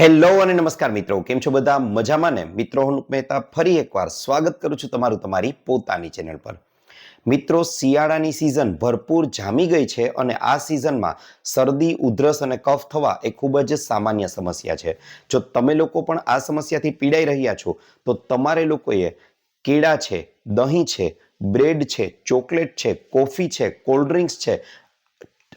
Hello અને નમસ્કાર મિત્રો, કેમ છો બધા? મજામાં ને? મિત્રો, હું મહેતા ફરી એકવાર સ્વાગત કરું છું તમારું તમારી પોતાની ચેનલ પર. મિત્રો, શિયાળાની સિઝન ભરપૂર જામી ગઈ છે અને આ સિઝનમાં શરદી, ઉધરસ અને કફ થવા એ ખૂબ જ સામાન્ય સમસ્યા છે. જો તમે લોકો પણ આ સમસ્યાથી પીડાઈ રહ્યા છો, તો તમારે લોકોએ કેળા છે, દહીં છે, બ્રેડ છે, ચોકલેટ છે, કોફી છે, કોલ્ડ ડ્રિંક્સ છે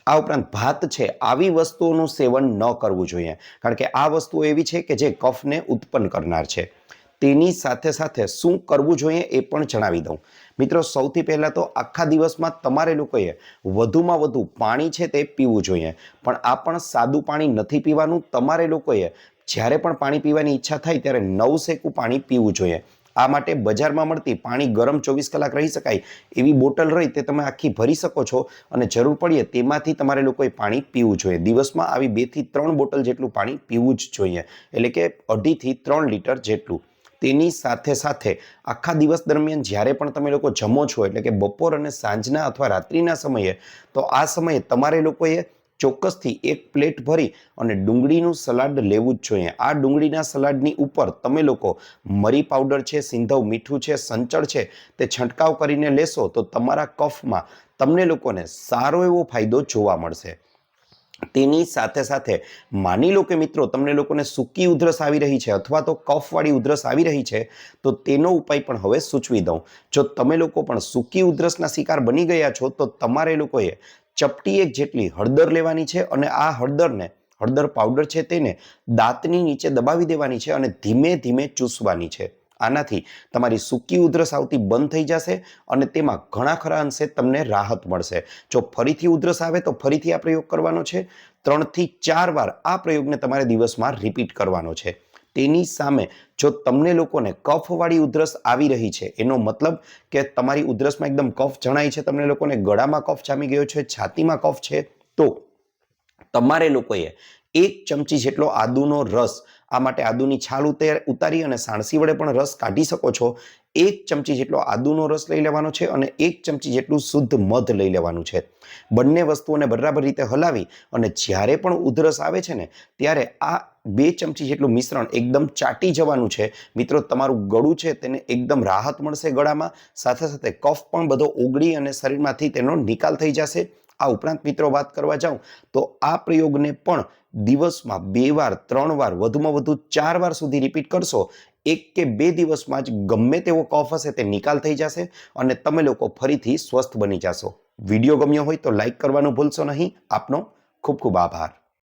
આ ઉપરાંત ભાત છે, આવી વસ્તુઓનું સેવન ન કરવું જોઈએ. કારણ કે આ વસ્તુઓ એવી છે કે જે કફને ઉત્પન્ન કરનાર છે. તેની સાથે સાથે શું કરવું જોઈએ એ પણ જણાવી દઉં. મિત્રો, સૌથી પહેલાં તો આખા દિવસમાં તમારે લોકોએ વધુમાં વધુ પાણી છે તે પીવું જોઈએ. પણ આ પણ સાદું પાણી નથી પીવાનું. તમારે લોકોએ જ્યારે પણ પાણી પીવાની ઈચ્છા થાય ત્યારે નવ શેકું પાણી પીવું જોઈએ. આ માટે બજારમાં મળતી પાણી ગરમ ચોવીસ કલાક રહી શકાય એવી બોટલ રહી તે તમે આખી ભરી શકો છો અને જરૂર પડીએ તેમાંથી તમારે લોકોએ પાણી પીવું જોઈએ. દિવસમાં આવી બેથી ત્રણ બોટલ જેટલું પાણી પીવું જ જોઈએ. એટલે કે અઢીથી ત્રણ લીટર જેટલું. તેની સાથે સાથે આખા દિવસ દરમિયાન જ્યારે પણ તમે લોકો જમો છો, એટલે કે બપોર અને સાંજના અથવા રાત્રિના સમયે, તો આ સમયે તમારે લોકોએ ચોક્કસથી એક પ્લેટ ભરી અને ડુંગળીનું સલાડ લેવું જ જોઈએ. આ ડુંગળીના સલાડની ઉપર તમે લોકો મરી પાવડર છે, સિંધવ મીઠું છે, સંચળ છે, તે છંટકાવ કરીને લેશો તો તમારા કફમાં તમને લોકોને સારો એવો ફાયદો જોવા મળશે. તેની સાથે સાથે માની લો કે મિત્રો તમને લોકોને સૂકી ઉધરસ આવી રહી છે અથવા તો કફવાળી ઉધરસ આવી રહી છે, તો તેનો ઉપાય પણ હવે સૂચવી દઉં. જો તમે લોકો પણ સૂકી ઉધરસના શિકાર બની ગયા છો તો તમારે લોકોએ ચપટી એક જેટલી હળદર લેવાની છે અને આ હળદરને, હળદર પાવડર છે તેને દાંતની નીચે દબાવી દેવાની છે અને ધીમે ધીમે ચૂસવાની છે. આનાથી તમારી સૂકી ઉધરસ આવતી બંધ થઈ જશે અને તેમાં ઘણા ખરા અંશે તમને રાહત મળશે. જો ફરીથી ઉધરસ આવે તો ફરીથી આ પ્રયોગ કરવાનો છે. ત્રણથી ચાર વાર આ પ્રયોગને તમારે દિવસમાં રિપીટ કરવાનો છે. તેની સામે જો તમને લોકોને કફવાળી ઉધરસ આવી રહી છે, એનો મતલબ કે તમારી ઉધરસમાં એકદમ કફ જણાય છે, તમને લોકોને ગળામાં કફ જામી ગયો છે, છાતીમાં કફ છે, તો તમારે લોકોએ એક ચમચી જેટલો આદુનો રસ, આ માટે આદુની છાલ ઉતાર અને સાણસી વડે પણ રસ કાઢી શકો છો. એક ચમચી જેટલો આદુનો રસ લઈ લેવાનો છે અને એક ચમચી જેટલું શુદ્ધ મધ લઈ લેવાનું છે. બંને વસ્તુઓને બરાબર રીતે હલાવી અને જ્યારે પણ ઉધરસ આવે છે ને, ત્યારે આ બે ચમચી જેટલું મિશ્રણ એકદમ ચાટી જવાનું છે. મિત્રો, તમારું ગળું છે તેને એકદમ રાહત મળશે ગળામાં. સાથે સાથે કફ પણ બધો ઓગળી અને શરીરમાંથી તેનો નિકાલ થઈ જશે. આ ઉપરાંત મિત્રો, વાત કરવા જાઉં તો આ પ્રયોગને પણ દિવસમાં બે વાર, ત્રણ વાર, વધુમાં વધુ ચાર વાર સુધી રિપીટ કરશો. એક કે બે દિવસમાં જ ગમે તેવો કફ હશે તે નિકાલ થઈ જશે અને તમે લોકો ફરીથી સ્વસ્થ બની જશો. વીડિયો ગમ્યો હોય તો લાઈક કરવાનું ભૂલશો નહીં. આપનો ખૂબ ખૂબ આભાર.